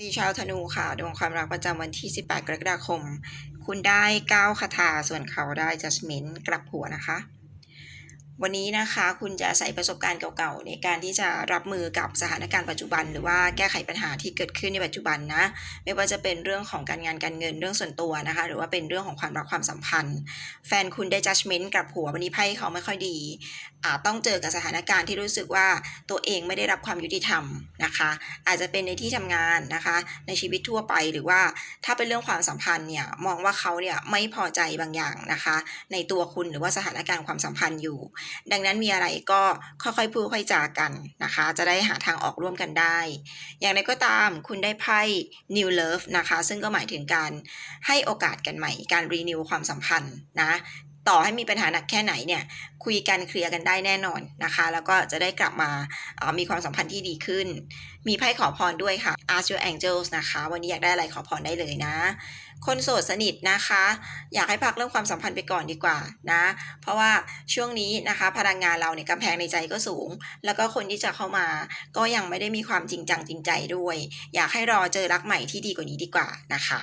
ดีชาวธนูค่ะ ดวงความรักประจำวันที่ 18 กรกฎาคม คุณได้ 9 คาถา ส่วนเขาได้จัสมินกลับหัวนะคะ วันนี้นะคะคุณจะใส่ประสบการณ์เก่าๆ ในการที่จะรับมือกับสถานการณ์ปัจจุบัน หรือว่าแก้ไขปัญหาที่เกิดขึ้นในปัจจุบันนะ ไม่ว่าจะเป็นเรื่องของการงานการเงินเรื่องส่วนตัวนะคะ หรือว่าเป็นเรื่องของความรักความสัมพันธ์ แฟนคุณได้ judgment กับหัววันนี้ไพ่เขาไม่ค่อยดีอาจต้องเจอกับสถานการณ์ที่รู้สึกว่าตัวเองไม่ได้รับความยุติธรรมนะคะ อาจจะเป็นในที่ทำงานนะคะ ในชีวิตทั่วไปหรือว่าถ้าเป็นเรื่องความสัมพันธ์เนี่ยมองว่าเขาเนี่ยไม่พอใจบางอย่างนะคะ ในตัวคุณหรือว่าสถานการณ์ความสัมพันธ์อยู่ดังนั้นมีอะไรก็ค่อยๆพูดค่อยจากันนะคะ จะได้หาทางออกร่วมกันได้ อย่างไรก็ตามคุณได้ไพ่ new love นะคะ ซึ่งก็หมายถึงการให้โอกาสกันใหม่ การ renew ความสัมพันธ์นะ ต่อให้มีปัญหาหนักแค่ไหนเนี่ยคุยกันเคลียร์กันได้แน่นอนนะคะ แล้วก็จะได้กลับมามีความสัมพันธ์ที่ดีขึ้น มีไพ่ขอพรด้วยค่ะ Ask your angels นะคะ วันนี้อยากได้อะไรขอพรได้เลยนะ คนโสดสนิทนะคะ อยากให้พักเรื่องความสัมพันธ์ไปก่อนดีกว่านะ เพราะว่าช่วงนี้นะคะ พลังงานเราเนี่ยกำแพงในใจก็สูง แล้วก็คนที่จะเข้ามา ก็ยังไม่ได้มีความจริงจังจริงใจด้วย อยากให้รอเจอรักใหม่ที่ดีกว่านี้ดีกว่านะคะ